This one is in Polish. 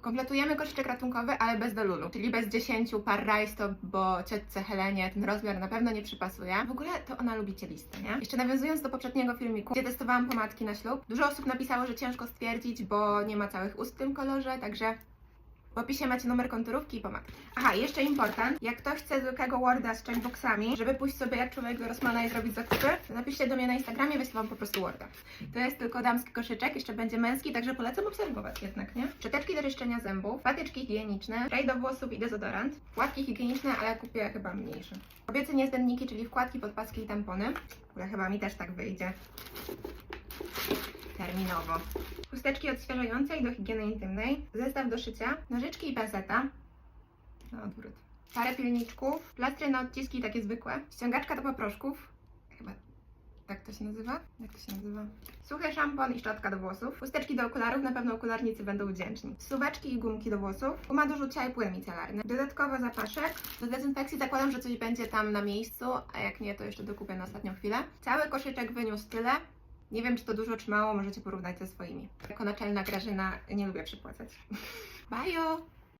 Kompletujemy koszyczek ratunkowy, ale bez dolulu, czyli bez 10 par rajstop, bo ciotce Helenie ten rozmiar na pewno nie przypasuje. W ogóle to ona lubi cieliste, nie? Jeszcze nawiązując do poprzedniego filmiku, gdzie testowałam pomadki na ślub, dużo osób napisało, że ciężko stwierdzić, bo nie ma całych ust w tym kolorze, także w opisie macie numer konturówki i pomadki. Aha, jeszcze important. Jak ktoś chce zwykłego Worda z checkboxami, żeby pójść sobie jak człowiek do Rossmana i zrobić zakupy, to napiszcie do mnie na Instagramie, wyślę wam po prostu Worda. To jest tylko damski koszyczek, jeszcze będzie męski, także polecam obserwować jednak, nie? Szczoteczki do czyszczenia zębów, patyczki higieniczne, spray do włosów i dezodorant, wkładki higieniczne, ale kupię chyba mniejsze. Kobiece niezbędniki, czyli wkładki, podpaski i tampony. Chyba mi też tak wyjdzie. Terminowo. Chusteczki odświeżające i do higieny intymnej, zestaw do szycia, nożyczki i penseta. Na odwrót. Parę pilniczków, plastry na odciski takie zwykłe, ściągaczka do paproszków, chyba tak to się nazywa? Jak to się nazywa? Suchy szampon i szczotka do włosów, chusteczki do okularów, na pewno okularnicy będą wdzięczni. Suweczki i gumki do włosów, guma do rzucia i płyn micelarny. Dodatkowo zapaszek. Do dezynfekcji zakładam, że coś będzie tam na miejscu, a jak nie, to jeszcze dokupię na ostatnią chwilę. Cały koszyczek wyniósł tyle. Nie wiem, czy to dużo, czy mało, możecie porównać ze swoimi. Jako naczelna Grażyna nie lubię przypłacać. Bajo!